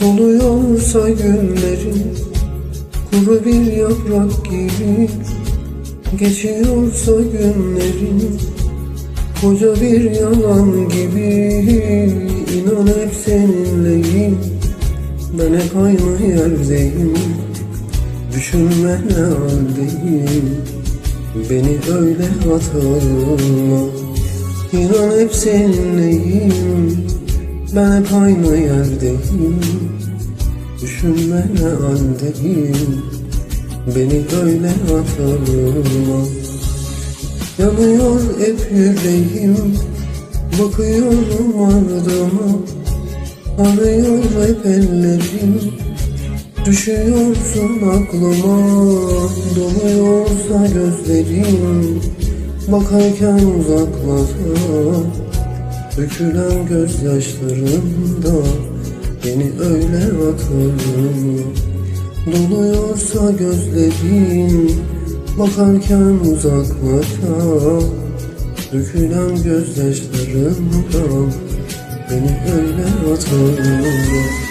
Soluyorsa günlerim Kuru bir yaprak gibi. Geçiyorsa günlerim Koca bir yalan gibi. İnan hep seninleyim. Ben hep aynı yerdeyim. Düşünme ne haldeyim. Beni öyle hatırlama İnan hep seninleyim Ben hep aynı yerdeyim. Düşünme ne Beni öyle hatırlama. Yanıyor hep yüreğim. Bakıyorum ardıma Arıyor hep ellerim. Düşüyorsun aklıma. Doluyorsa gözlerim. Bakarken uzaklara Dökülen gözyaşlarımda Beni öyle hatırlama Doluyorsa gözlerin Bakarken uzaklara Dökülen gözyaşlarımdan Beni öyle hatırlama